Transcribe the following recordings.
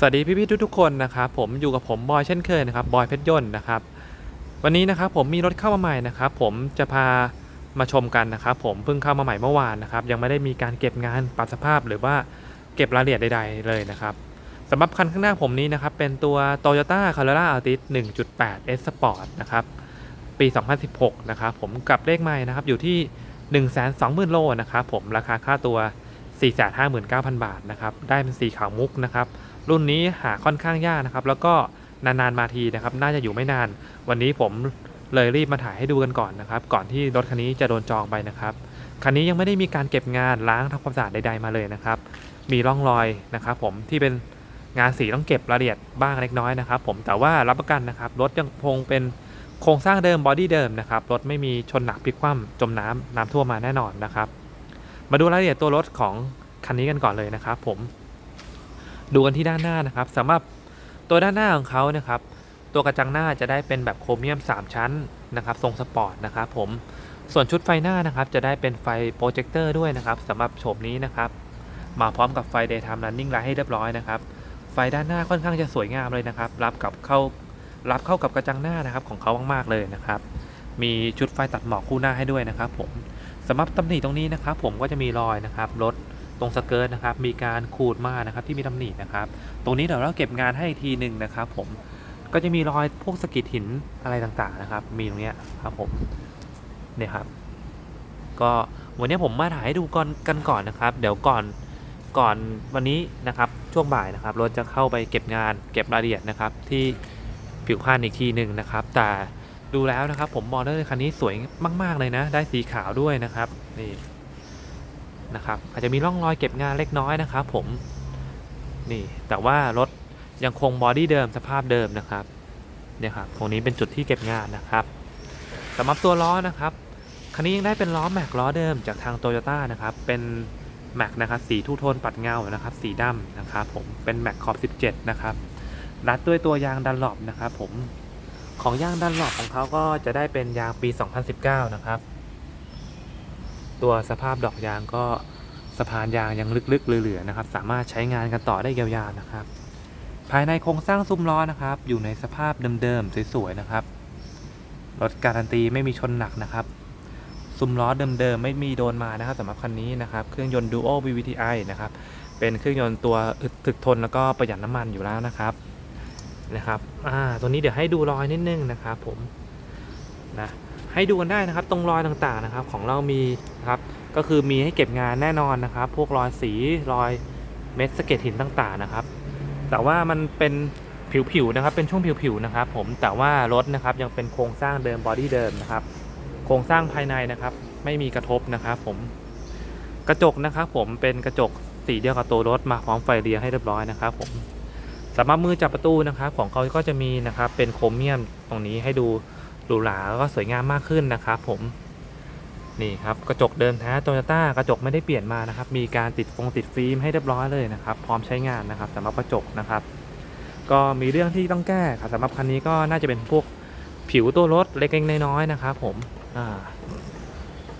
สวัสดีพี่ๆทุกๆคนนะครับผมอยู่กับผมบอยเช่นเคยนะครับบอยเพชรยนต์นะครับวันนี้นะครับผมมีรถเข้ามาใหม่นะครับผมจะพามาชมกันนะครับผมเพิ่งเข้ามาใหม่เมื่อวานนะครับยังไม่ได้มีการเก็บงานปรับสภาพหรือว่าเก็บรายละเอียดใดๆเลยนะครับสำหรับคันข้างหน้าผมนี้นะครับเป็นตัว Toyota Corolla Altis 1.8 S Sport นะครับปี 2016 นะครับผมกับเลขไม้นะครับอยู่ที่ 120,000 โลนะครับผมราคาค่าตัว 459,000 บาทนะครับได้เป็นสีขาวมุกนะครับ รุ่นนี้หาค่อนข้างยากนะครับ แล้วก็นานๆมาทีนะครับ น่าจะอยู่ไม่นาน วันนี้ผมเลยรีบมาถ่ายให้ดูกันก่อนนะครับ ก่อนที่รถคันนี้จะโดนจองไปนะครับ คันนี้ยังไม่ได้มีการเก็บงานล้างทำความสะอาดใดๆมาเลยนะครับ มีร่องรอยนะครับ ผมที่เป็นงานสีต้องเก็บรายละเอียดบ้างเล็กน้อยนะครับ ผมแต่ว่ารับประกันนะครับรถยังคงเป็นโครงสร้างเดิมบอดี้เดิมนะครับรถไม่มีชนหนักพลิกคว่ำจมน้ำน้ำท่วมมาแน่นอนนะครับ มาดูรายละเอียดตัวรถของคันนี้กันก่อนเลยนะครับ ผม ดูกันที่ด้านหน้านะครับสำหรับตัวด้านหน้าของเขานะครับตัวกระจังหน้าจะได้เป็นแบบโครเมียม 3 ชั้นนะครับทรงสปอร์ตนะครับผมส่วนชุดไฟหน้านะครับจะได้เป็นไฟโปรเจคเตอร์ด้วยนะครับสำหรับโฉมนี้นะครับมาพร้อมกับไฟ daytime running light ให้เรียบร้อยนะครับไฟด้านหน้าค่อนข้างจะสวยงามเลยนะครับรับกับเข้ารับเข้ากับกระจังหน้านะครับของเขามากๆเลยนะครับมีชุดไฟตัดหมอกคู่หน้าให้ด้วยนะครับผมสำหรับตำหนิตรงนี้นะครับผมก็จะมีรอยนะครับรถ ตรงสเกิร์ตนะครับมีการขูดมานะครับที่มีตำหนินะครับ ตรงนี้เดี๋ยวเราเก็บงานให้อีกทีหนึ่งนะครับ ผมก็จะมีรอยพวกสกิดหินอะไรต่างๆนะครับ มีตรงเนี้ยครับผมเนี่ยครับ ก็วันนี้ผมมาถ่ายให้ดูก่อนกันก่อนนะครับ เดี๋ยวก่อนก่อนวันนี้นะครับช่วงบ่ายนะครับรถจะเข้าไปเก็บงานเก็บรายละเอียดนะครับ ที่ผิวพรรณอีกทีหนึ่งนะครับ แต่ดูแล้วนะครับ ผมมองได้เลยคันนี้สวยมาก ๆ เลยนะ ได้สีขาวด้วยนะครับนี่ นะครับอาจจะมีร่องรอยเก็บงานเล็กน้อยนะครับผมนี่แต่ว่ารถยังคงบอดี้เดิมสภาพเดิมนะครับเนี่ยครับตรงนี้เป็นจุดที่เก็บงานนะครับสำหรับตัวล้อนะครับคันนี้ยังได้เป็นล้อแม็กล้อเดิมจากทางโตโยต้านะครับเป็นแม็กนะครับสีทูโทนปัดเงานะครับสีดำนะครับผมเป็นแม็กขอบ 17 นะครับรัดด้วยตัวยางดันหลบนะครับผมของยางดันหลบของเขาก็จะได้เป็นยางปี 2019 นะครับ ตัวสภาพดอกยางก็สะพานยางยังลึกๆเหลือๆนะครับ สามารถใช้งานกันต่อได้ยาวๆนะครับ ภายในโครงสร้างซุ้มล้อนะครับ อยู่ในสภาพเดิมๆสวยๆนะครับรถการันตีไม่มีชนหนักนะครับซุ้มล้อเดิมๆไม่มีโดนมานะครับสำหรับคันนี้นะครับ เครื่องยนต์ Duo VVTi นะครับ เป็นเครื่องยนต์ตัวอึดถึกทนแล้วก็ประหยัดน้ำมันอยู่แล้วนะครับนะครับ อ่า ตัวนี้เดี๋ยวให้ดูรอยนิดนึงนะครับผมนะ ให้ดูกันได้นะครับ ตรงรอยต่างๆนะครับ ของเรามีนะครับก็คือมีให้เก็บงานแน่นอนนะครับ พวกรอยสีรอยเม็ดสะเก็ดหินต่างๆนะครับ แต่ว่ามันเป็นผิวๆนะครับ เป็นช่วงผิวๆนะครับ ผมแต่ว่ารถนะครับยังเป็นโครงสร้างเดิมบอดี้เดิมนะครับ โครงสร้างภายในนะครับ ไม่มีกระทบนะครับ ผมกระจกนะครับ ผมเป็นกระจกสีเดียวกับตัวรถมาพร้อมไฟเรียงให้เรียบร้อยนะครับ ผมสำหรับมือจับประตูนะครับ ของเขาก็จะมีนะครับ เป็นโครเมียมตรงนี้ให้ดู หรูหราแล้วก็สวยงามมากขึ้นนะครับผมนี่ครับกระจกเดิมแท้โตโยต้ากระจกไม่ได้เปลี่ยนมานะครับ มีการติดฟงติดฟิล์มให้เรียบร้อยเลยนะครับ พร้อมใช้งานนะครับสำหรับกระจกนะครับ ก็มีเรื่องที่ต้องแก้ครับสำหรับคันนี้ก็น่าจะเป็นพวกผิวตัวรถเล็กๆน้อยๆนะครับ ผมอ่า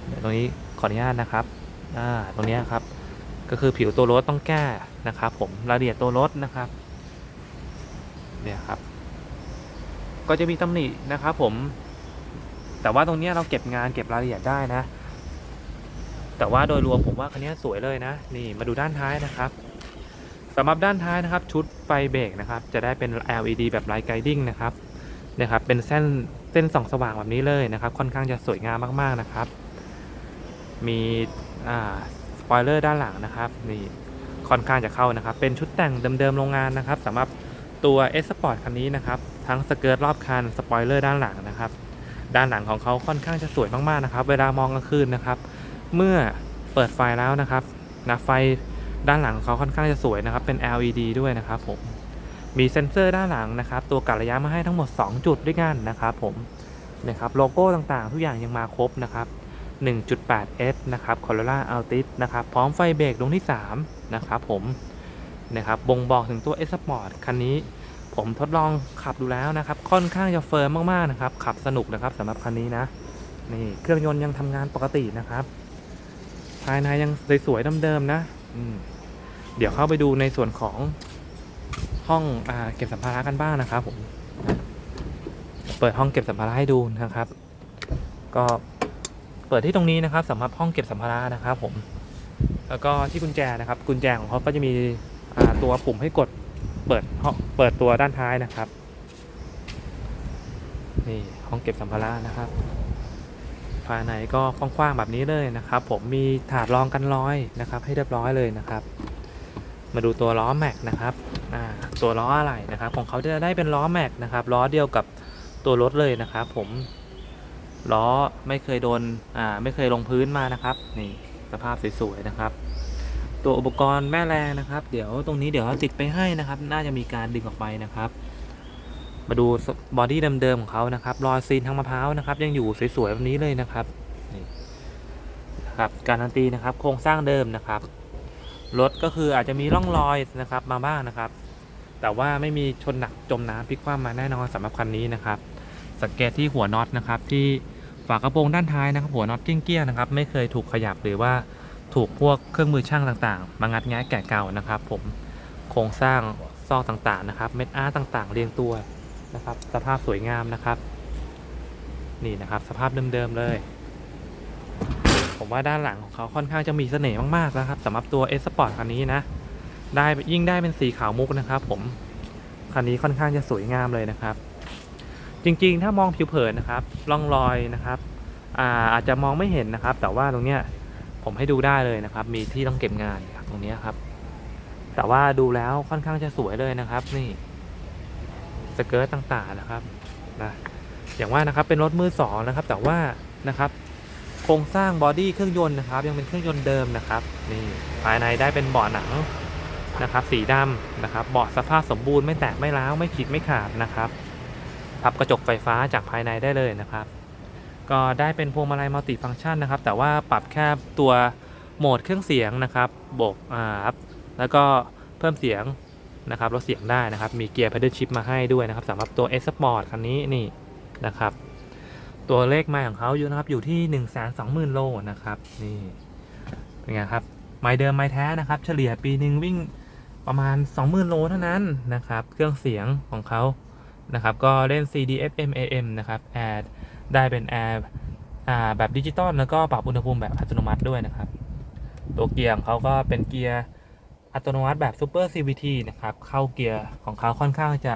เดี๋ยวตรงนี้ขออนุญาตนะครับอ่าตรงนี้ครับ ก็คือผิวตัวรถต้องแก้นะครับ ผมรายละเอียดตัวรถนะครับ เนี่ยครับ ก็จะมีตำหนินะครับผม แต่ว่าตรงนี้เราเก็บงานเก็บรายละเอียดได้นะ แต่ว่าโดยรวมผมว่าคันนี้สวยเลยนะ นี่มาดูด้านท้ายนะครับสำหรับด้านท้ายนะครับ ชุดไฟเบรกนะครับ จะได้เป็น LED แบบไลท์ไกดิ้งนะครับนี่ยครับ เป็นเส้นเส้นส่องสว่างแบบนี้เลยนะครับ ค่อนข้างจะสวยงามมากๆนะครับ มีอ่าสปอยเลอร์ด้านหลังนะครับนี่ค่อนข้างจะเข้านะครับ เป็นชุดแต่งเดิมๆโรงงานนะครับสำหรับตัว S Sport คันนี้นะครับ ทั้งสเกิร์ตรอบคันสปอยเลอร์ด้านหลังนะครับ ด้านหลังของเขาค่อนข้างจะสวยมากๆนะครับ เวลามองกลางคืนนะครับ เมื่อเปิดไฟแล้วนะครับนะไฟด้านหลังของเขาค่อนข้างจะสวยนะครับ เป็น LED ด้วยนะครับผมมีเซ็นเซอร์ด้านหลังนะครับ ตัวกัดระยะมาให้ทั้งหมด 2 จุดด้วยกันนะครับ ผมนะครับโลโก้ต่างๆ ทุกอย่างยังมาครบนะครับ 1.8S นะครับ Corolla Altis นะครับ พร้อมไฟเบรกดวงที่ 3 นะครับผมนะครับบ่งบอกถึงตัว S Sport คันนี้ ผมทดลองขับดูแล้วนะครับ ค่อนข้างจะเฟิร์มมากๆนะครับ ขับสนุกนะครับสำหรับคันนี้นะ นี่เครื่องยนต์ยังทำงานปกตินะครับ ภายในยังสวยๆเดิมๆนะเดี๋ยวเข้าไปดูในส่วนของห้องอเก็บสัมภาระกันบ้างนะครับผมเปิดห้องเก็บสัมภาระให้ดูนะครับ ก็เปิดที่ตรงนี้นะครับสำหรับห้องเก็บสัมภาระนะครับผม แล้วก็ที่กุญแจนะครับ กุญแจของเขาก็จะมีตัวปุ่มให้กด เปิดเปิดตัวด้านท้ายนะครับ นี่ห้องเก็บสัมภาระนะครับ ภายในก็กว้างๆแบบนี้เลยนะครับ ผมมีถาดรองกันรอยนะครับ ให้เรียบร้อยเลยนะครับ มาดูตัวล้อแม็กนะครับตัวล้ออะไรนะครับ ของเขาจะได้เป็นล้อแม็กนะครับล้อเดียวกับตัวรถเลยนะครับ ผมล้อไม่เคยโดนอ่าไม่เคยลงพื้นมานะครับ นี่สภาพสวยๆนะครับ ตัวอุปกรณ์แม่แรงนะครับ เดี๋ยวตรงนี้เดี๋ยวเราติดไปให้นะครับ น่าจะมีการดึงออกไปนะครับ มาดูบอดี้เดิมๆของเขานะครับรอยซีนทางมะพร้าวนะครับ ยังอยู่สวยๆแบบนี้เลยนะครับนี่ครับการันตีนะครับ โครงสร้างเดิมนะครับรถก็คืออาจจะมีร่องรอยนะครับมาบ้างนะครับ แต่ว่าไม่มีชนหนักจมน้ำพลิกคว่ำมาแน่นอนสำหรับคันนี้นะครับ สังเกตที่หัวน็อตนะครับ ที่ฝากระโปรงด้านท้ายนะครับ หัวน็อตเกี้ยงๆนะครับ ไม่เคยถูกขยับหรือว่า ถูกพวกเครื่องมือช่างต่างๆ มางัดแงะแกะเก่านะครับผมโครงสร้างซอกต่างๆนะครับ เม็ดอาร์ตต่างๆ เรียงตัวนะครับ สภาพสวยงามนะครับ นี่นะครับสภาพเดิมๆเลย ผมว่าด้านหลังของเขาค่อนข้างจะมีเสน่ห์มากๆนะครับสำหรับตัว S Sport คันนี้นะได้ยิ่งได้เป็นสีขาวมุกนะครับ ผมคันนี้ค่อนข้างจะสวยงามเลยนะครับ จริงๆ ถ้ามองผิวเผินนะครับร่องรอยนะครับอาอาจจะมองไม่เห็นนะครับ แต่ว่าตรงเนี้ย ผมให้ดูได้เลยนะครับ มีที่ต้องเก็บงานตรงนี้ครับ แต่ว่าดูแล้วค่อนข้างจะสวยเลยนะครับ นี่สเกิร์ตต่างๆนะครับนะอย่างว่านะครับเป็นรถมือสองนะครับ แต่ว่านะครับโครงสร้างบอดี้เครื่องยนต์นะครับ ยังเป็นเครื่องยนต์เดิมนะครับ นี่ภายในได้เป็นเบาะหนังนะครับ สีดำนะครับเบาะสภาพสมบูรณ์ไม่แตกไม่ร้าวไม่ขีดไม่ขาดนะครับพับกระจกไฟฟ้าจากภายในได้เลยนะครับ ก็ได้เป็นพวงมาลัยมัลติฟังก์ชันนะครับ แต่ว่าปรับแค่ตัวโหมดเครื่องเสียงนะครับโบกอ่าครับแล้วก็เพิ่มเสียงนะครับลดเสียงได้นะครับ มีเกียร์ Pedal Shift มาให้ด้วยนะครับสำหรับตัว S Sport คันนี้นี่นะครับ ตัวเลขไมล์ของเขาอยู่นะครับอยู่ที่ 1 2 0 0 0 0 โลนะครับนี่เป็นไงครับไมล์เดิมไมล์แท้นะครับ เฉลี่ยปีหนึ่งวิ่งประมาณ 20,000 โลเท่านั้นนะครับ เครื่องเสียงของเขานะครับ ก็เล่น CD FM AM นะครับแอร์ ได้เป็นแอร์แบบดิจิตอลแล้วก็ปรับอุณหภูมิแบบอัตโนมัติด้วยนะครับ ตัวเกียร์ของเขาก็เป็นเกียร์อัตโนมัติแบบซ Super CVT นะครับ เข้าเกียร์ของเขาค่อนข้างจะ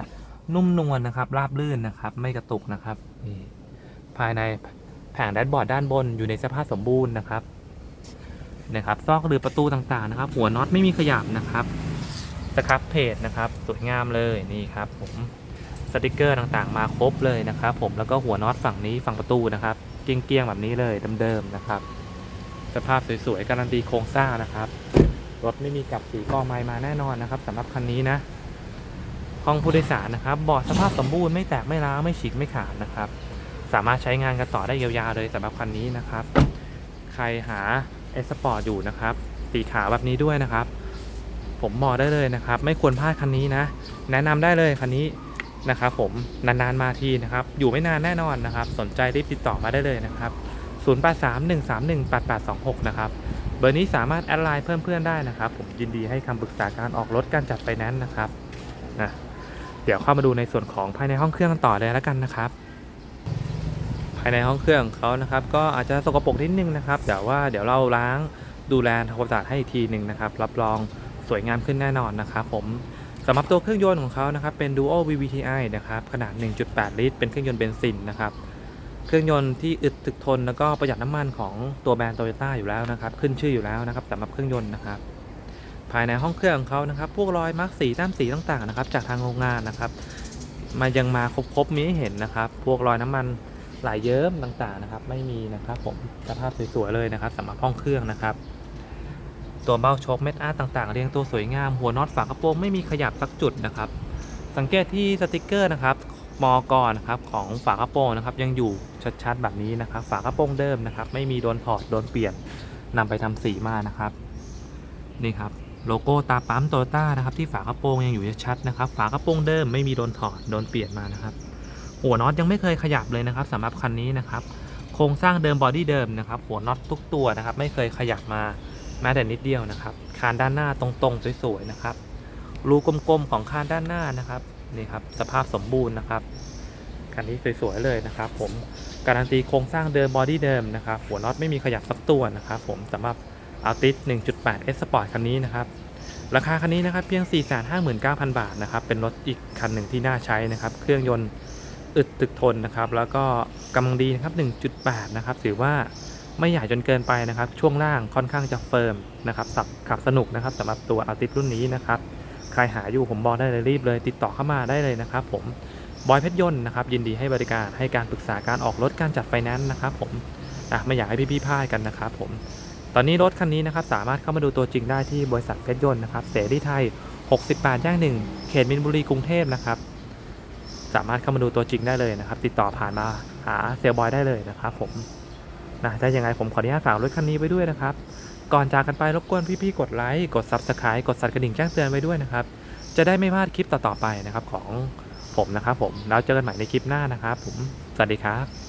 นุ่มนวลนะครับ ราบลื่นนะครับ ไม่กระตุกนะครับ ภายในแผงแดชบอร์ดด้านบนอยู่ในสภาพสมบูรณ์นะครับ นะครับ ซอกหรือประตูต่างๆนะครับ หัวน็อตไม่มีขยับนะครับสครับเพจนะครับ สวยงามเลยนี่ครับผม สติกเกอร์ต่างๆ มาครบเลยนะครับผมแล้วก็หัวน็อตฝั่งนี้ฝั่งประตูนะครับเกี้ยงๆแบบนี้เลยเดิมๆนะครับ สภาพสวยๆการันตีโครงสร้างนะครับรถไม่มีกับสีกอไม้มาแน่นอนนะครับสำหรับคันนี้นะห้องผู้โดยสารนะครับเบาะสภาพสมบูรณ์ไม่แตกไม่ร้าวไม่ฉีกไม่ขาดนะครับ สามารถใช้งานกันต่อได้ยาวๆเลยสำหรับคันนี้นะครับ ใครหาเอสปอร์ตอยู่นะครับสีขาวแบบนี้ด้วยนะครับ ผมบอกได้เลยนะครับ ไม่ควรพลาดคันนี้นะ แนะนำได้เลยคันนี้ นะครับผมนานๆมาทีนะครับ อยู่ไม่นานแน่นอนนะครับ สนใจรีบติดต่อมาได้เลยนะครับ 0831318826 นะครับ เบอร์นี้สามารถแอดไลน์เพิ่มเพื่อนได้นะครับ ผมยินดีให้คำปรึกษาการออกรถการจัดไฟแนนซ์นะครับนะเดี๋ยวเข้ามาดูในส่วนของภายในห้องเครื่องกันต่อเลยแล้วกันนะครับ ภายในห้องเครื่องของเขานะครับ ก็อาจจะสกปรกนิดนึงนะครับแต่ว่าเดี๋ยวเราล้างดูแลทำความสะอาดให้อีกทีหนึ่งนะครับ รับรองสวยงามขึ้นแน่นอนนะครับผม สำหรับตัวเครื่องยนต์ของเขานะครับเป็น Duo VVTi นะครับขนาด 1.8 ลิตร เป็นเครื่องยนต์เบนซินนะครับเครื่องยนต์ที่อึดถึกทนแล้วก็ประหยัดน้ำมันของตัวแบรนด์โตโยต้าอยู่แล้วนะครับขึ้นชื่ออยู่แล้วนะครับสำหรับเครื่องยนต์นะครับ ภายในห้องเครื่องของเขานะครับพวกรอยมาร์กสีแต้มสีต่างๆนะครับจากทางโรงงานนะครับมายังมาครบๆมีให้เห็นนะครับ พวกรอยน้ำมันไหลเยิ้มต่างๆนะครับ ไม่มีนะครับ ผมสภาพสวยๆเลยนะครับสำหรับห้องเครื่องนะครับ ตัวเบ้าโชคเม็ดอาร์ต่างๆ เรียงตัวสวยงาม หัวน็อตฝากระโปรงไม่มีขยับสักจุดนะครับ สังเกตที่สติกเกอร์นะครับมอกรนะครับของฝากระโปรงนะครับยังอยู่ชัดๆแบบนี้นะครับ ฝากระโปรงเดิมนะครับ ไม่มีโดนถอดโดนเปลี่ยนนำไปทำสีมานะครับนี่ครับโลโก้ตาปั๊มโตโยต้านะครับที่ฝากระโปรงยังอยู่ชัดนะครับ ฝากระโปรงเดิมไม่มีโดนถอดโดนเปลี่ยนมานะครับ หัวน็อตยังไม่เคยขยับเลยนะครับสำหรับคันนี้นะครับ โครงสร้างเดิมบอดี้เดิมนะครับ หัวน็อตทุกตัวนะครับ ไม่เคยขยับมา แม้แต่นิดเดียวนะครับ คานด้านหน้าตรงๆสวยๆนะครับ รูกลมๆของคานด้านหน้านะครับนี่ครับสภาพสมบูรณ์นะครับคันนี้สวยๆเลยนะครับ ผมการันตีโครงสร้างเดิมบอดี้เดิมนะครับ หัวน็อตไม่มีขยับสักตัวนะครับ ผมสำหรับอัลติส1.8 S Sport คันนี้นะครับ ราคาคันนี้นะครับเพียง 459,000 บาทนะครับ เป็นรถอีกคันหนึ่งที่น่าใช้นะครับ เครื่องยนต์อึดตึกทนนะครับ แล้วก็กำลังดีนะครับ 1.8 นะครับ ถือว่า ไม่ใหญ่จนเกินไปนะครับ ช่วงล่างค่อนข้างจะเฟิร์มนะครับสับขับสนุกนะครับสำหรับตัวอัลติสรุ่นนี้นะครับ ใครหาอยู่ผมบอกได้เลยรีบเลย ติดต่อเข้ามาได้เลยนะครับผมบอยเพชรยนต์นะครับยินดีให้บริการให้การปรึกษาการออกรถการจัดไฟแนนซ์นะครับผมอะไม่อยากให้พี่ๆพลาดกันนะครับผมตอนนี้รถคันนี้นะครับสามารถเข้ามาดูตัวจริงได้ที่บริษัทเพชรยนต์นะครับเสรีไทย 68ย่างหนึ่งเขตมินบุรีกรุงเทพนะครับสามารถเข้ามาดูตัวจริงได้เลยนะครับ ติดต่อผ่านมาหาเซลบอยได้เลยนะครับผม นะถ้ายังไงผมขออนุญาตฝากรถคันนี้ไว้ด้วยนะครับ ก่อนจากกันไปรบกวนพี่ๆกดไลค์กด Subscribe กดสั่นกระดิ่งแจ้งเตือนไว้ด้วยนะครับ จะได้ไม่พลาดคลิปต่อๆไปนะครับของผมนะครับผมแล้วเจอกันใหม่ในคลิปหน้านะครับผมสวัสดีครับ